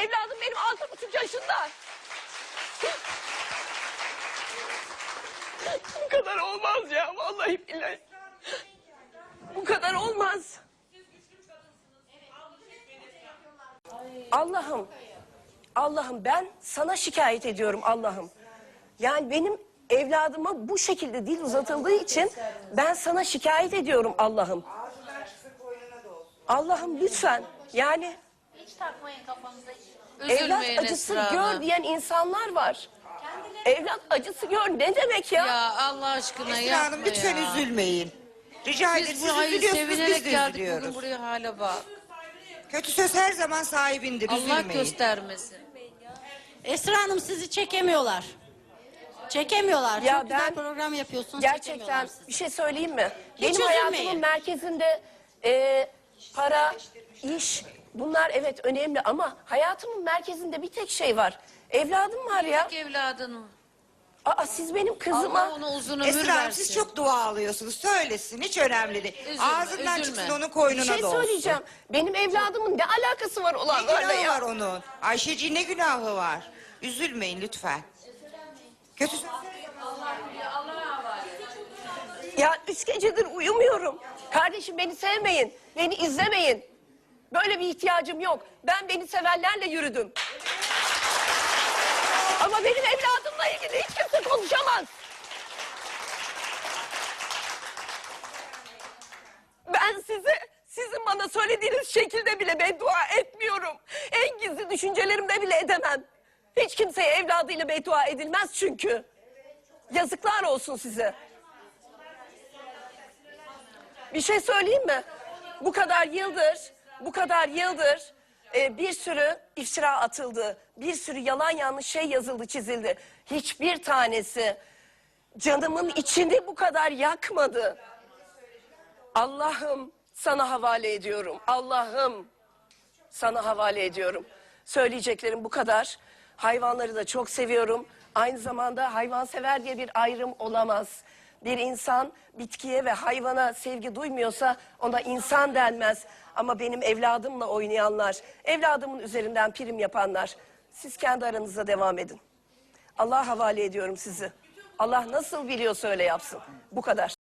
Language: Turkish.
Evladım benim altı buçuk yaşında. Bu kadar olmaz ya vallahi billahi. Bu kadar olmaz. Allah'ım, Allah'ım ben sana şikayet ediyorum Allah'ım. Yani benim evladıma bu şekilde dil uzatıldığı için ben sana şikayet ediyorum Allah'ım. Allah'ım lütfen yani Hiç takmayın kafanıza. evlat Üzülmeyin acısı Esra gör Hanım. diyen insanlar var. Evlat acısı gör ne demek ya? Ya Allah aşkına Esra yapma Hanım lütfen ya. üzülmeyin. Rica ederim Biz siz üzülüyorsunuz biz sevinerek de geldik bugün üzülüyoruz. buraya hala bak. Kötü söz her zaman sahibindir Allah üzülmeyin. göstermesin. Esra Hanım sizi çekemiyorlar. Çekemiyorlar. Ya Çok güzel ben program yapıyorsunuz. Gerçekten sizi. bir şey söyleyeyim mi? Hiç Benim hayatımın üzülmeyin. merkezinde e, para, iş bunlar evet önemli ama hayatımın merkezinde bir tek şey var. Evladım var ya. Tek evladın. Aa, siz benim kızıma Allah ona uzun ömür Esra Hanım versin. siz çok dua alıyorsunuz. Söylesin hiç önemli değil. Üzülme, Ağzından üzülme. çıksın onun bir koynuna şey da olsun. söyleyeceğim. Benim evladımın ne alakası var Ne olanlarla günahı ya? var onun? Ayşeciğin ne günahı var? Üzülmeyin lütfen. Kötü söz Ya üç gecedir uyumuyorum. Kardeşim beni sevmeyin, beni izlemeyin. Böyle bir ihtiyacım yok. Ben beni sevenlerle yürüdüm. Ama benim evladımla ilgili hiç kimse konuşamaz. Ben size, sizin bana söylediğiniz şekilde bile beddua etmiyorum. En gizli düşüncelerimde bile edemem. Hiç kimseye evladıyla beddua edilmez çünkü. Yazıklar olsun size. Bir şey söyleyeyim mi? Bu kadar yıldır, bu kadar yıldır e, bir sürü iftira atıldı. Bir sürü yalan yanlış şey yazıldı, çizildi. Hiçbir tanesi canımın içini bu kadar yakmadı. Allah'ım sana havale ediyorum. Allah'ım sana havale ediyorum. Söyleyeceklerim bu kadar. Hayvanları da çok seviyorum. Aynı zamanda hayvansever diye bir ayrım olamaz. Bir insan bitkiye ve hayvana sevgi duymuyorsa ona insan denmez. Ama benim evladımla oynayanlar, evladımın üzerinden prim yapanlar, siz kendi aranızda devam edin. Allah havale ediyorum sizi. Allah nasıl biliyorsa öyle yapsın. Bu kadar.